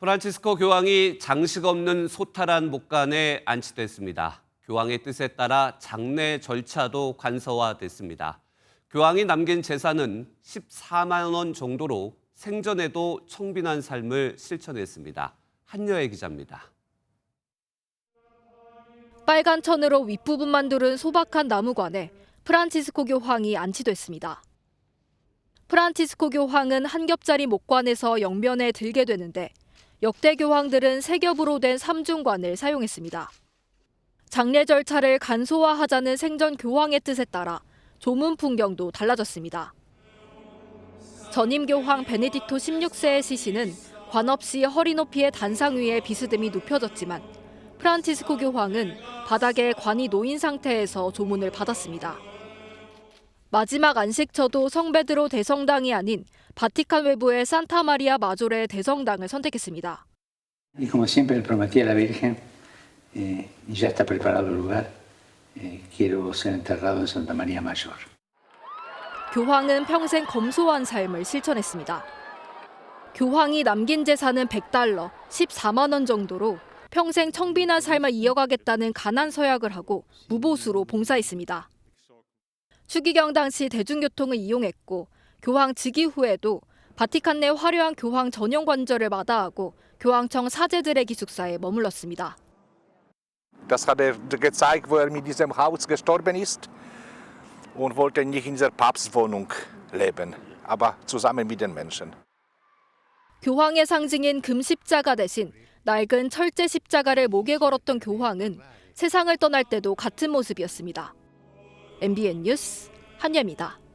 프란치스코 교황이 장식 없는 소탈한 목간에 안치됐습니다. 교황의 뜻에 따라 장례 절차도 간소화됐습니다. 교황이 남긴 재산은 14만 원 정도로 생전에도 청빈한 삶을 실천했습니다. 한여의 기자입니다. 빨간 천으로 윗부분만 두른 소박한 나무관에 프란치스코 교황이 안치됐습니다. 프란치스코 교황은 한 겹짜리 목관에서 영면에 들게 되는데 역대 교황들은 세 겹으로 된 삼중관을 사용했습니다. 장례 절차를 간소화하자는 생전 교황의 뜻에 따라 조문 풍경도 달라졌습니다. 전임 교황 베네딕토 16세의 시신은 관 없이 허리 높이의 단상 위에 비스듬히 눕혀졌지만 프란치스코 교황은 바닥에 관이 놓인 상태에서 조문을 받았습니다. 마지막 안식처도 성베드로 대성당이 아닌 바티칸 외부의 산타 마리아 마조레 대성당을 선택했습니다. Y como siempre le prometí a la Virgen, y ya está preparado el lugar, quiero ser enterrado en Santa María Mayor. 교황은 평생 검소한 삶을 실천했습니다. 교황이 남긴 재산은 100달러, 14만 원 정도로 평생 청빈한 삶을 이어가겠다는 가난 서약을 하고 무보수로 봉사했습니다. 추기경 당시 대중교통을 이용했고 교황 즉위 후에도 바티칸 내 화려한 교황 전용 관절을 마다하고 교황청 사제들의 기숙사에 머물렀습니다. Das hat er gezeigt, wo er mit diesem Haus gestorben ist und wollte nicht in der Papstwohnung leben, aber zusammen mit den Menschen. 교황의 상징인 금 십자가 대신 낡은 철제 십자가를 목에 걸었던 교황은 세상을 떠날 때도 같은 모습이었습니다. MBN 뉴스 한예입니다.